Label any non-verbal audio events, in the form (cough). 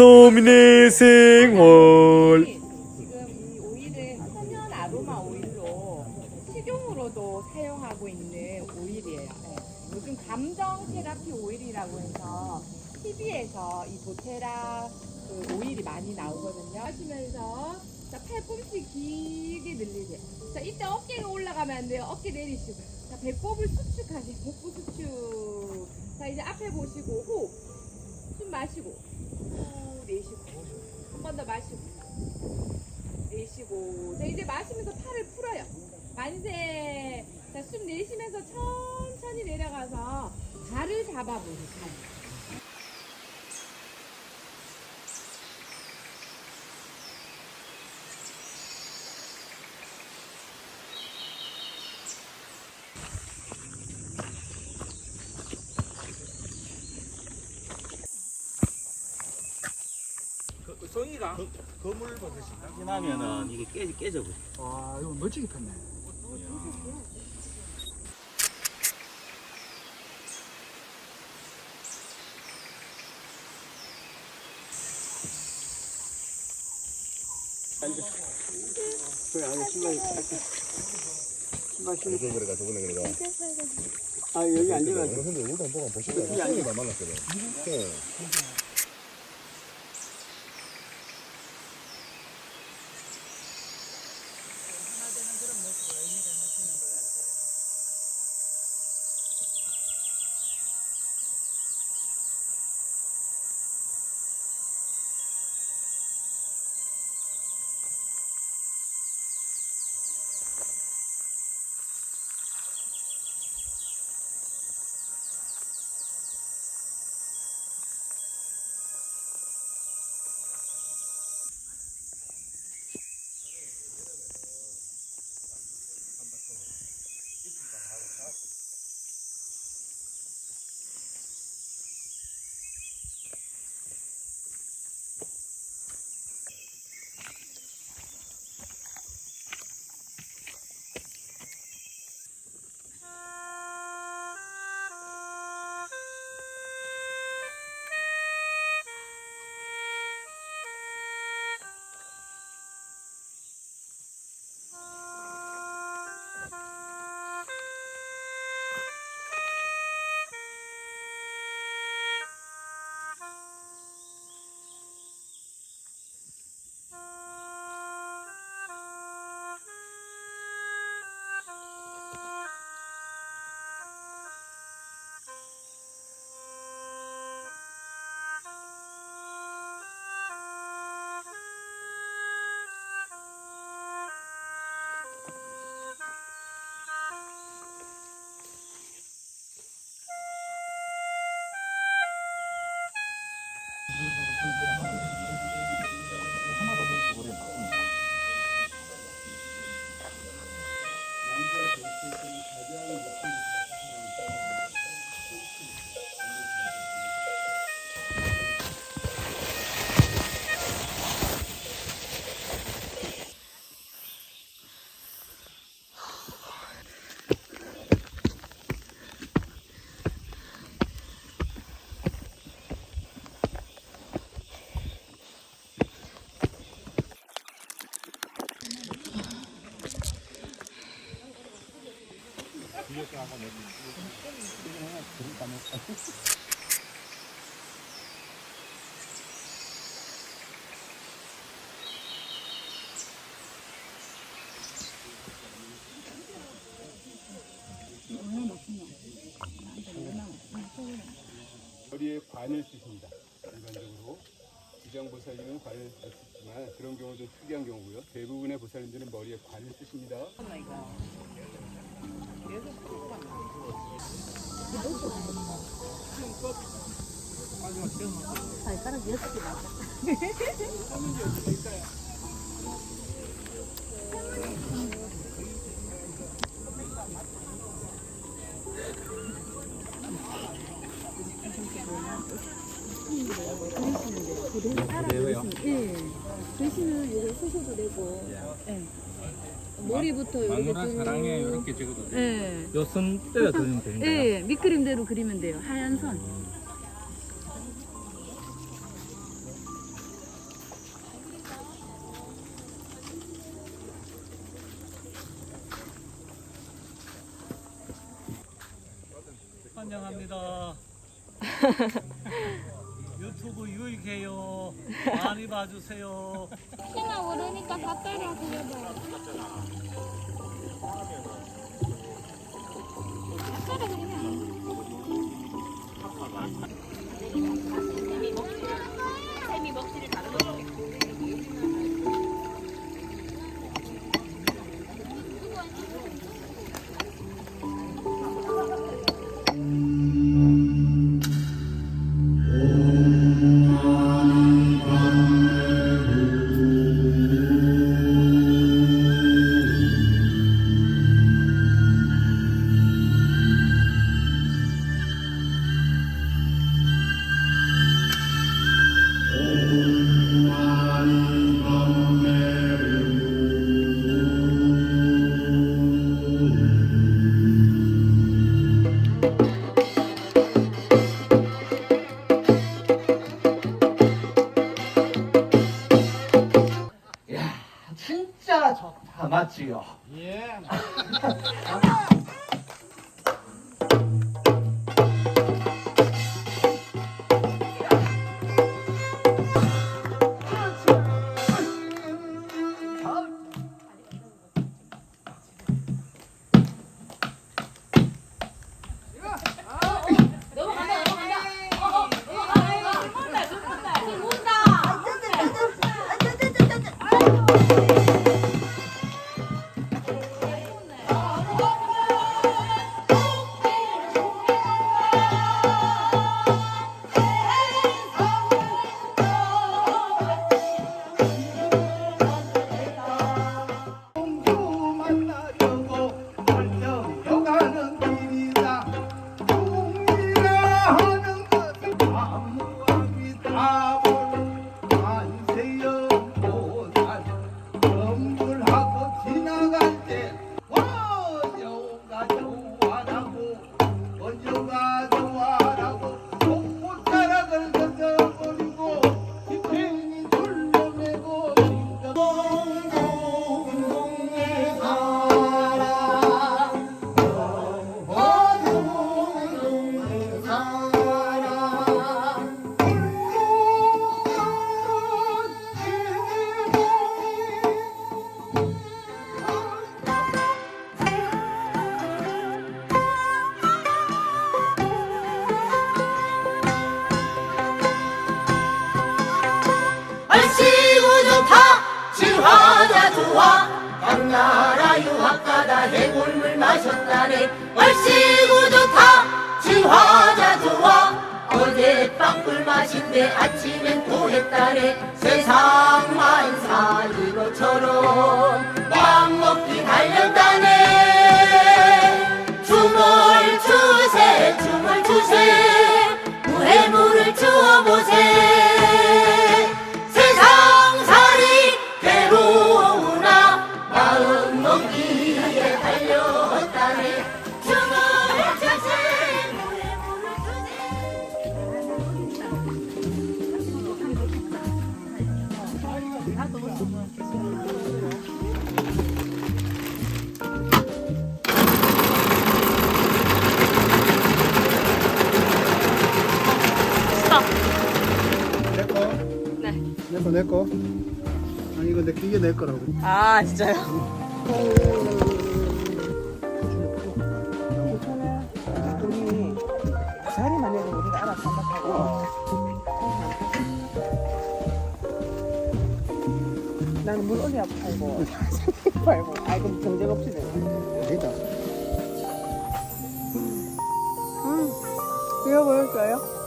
서민의 생활 지금 이 오일은 천연 아로마 오일로 식용으로도 사용하고 있는 오일이에요. 네. 요즘 감정 테라피 오일이라고 해서 TV에서 이 도테라 그 오일이 많이 나오거든요. 하시면서 자, 팔꿈치 길게 늘리세요. 자, 이때 어깨가 올라가면 안 돼요. 어깨 내리시고. 자, 배꼽을 수축하세요. 복부 수축. 자, 이제 앞에 보시고 호흡. 숨 마시고. 후 내쉬고. 한번 더 마시고. 내쉬고. 자, 이제 마시면서 팔을 풀어요. 만세. 자, 숨 내쉬면서 천천히 내려가서 발을 잡아보세요. 발. 송이가 거물 버섯이 지나면은 이게 깨, 깨져버려. 아 이거 멋지게 폈네 그래, 아니, 신발, 신발 신고. 저거 그래가 저번에 그래가 아, 여기 앉아가지고. 근데 우리도 한번 보시면 앉아. 다 말랐거든 네. 머리에 관을 쓰십니다. 일반적으로 지정보살님은 관을 안 쓰지만 그런 경우 좀 특이한 경우고요. 대부분의 보살님들은 머리에 관을 쓰십니다. 예. 대신은 이거 쓰셔도 되고. 예. 머리부터 이렇게 마누라 사랑해 이렇게 찍어도 돼 예. 요선 때려 드리면 됩니다. 예, 밑그림대로 그리면 돼요. 하얀 선. 환영합니다. (laughs) 유튜브 유익해요. 많이 봐주세요. 키가 오르니까 가까이로 그려봐요. 가까이로 그리면 진짜 맞지요? 만 (laughs) 40대 아침엔 고해 딸에 세상만 사. 네. 내꺼 내꺼? 아니 이거 내 이게 내 거라고 아 진짜요? 자리만 해도 생각하고 나는 물 올려 팔고 생각 팔고 아 그럼 정적 없이 되나 아니다 이거 보일까요?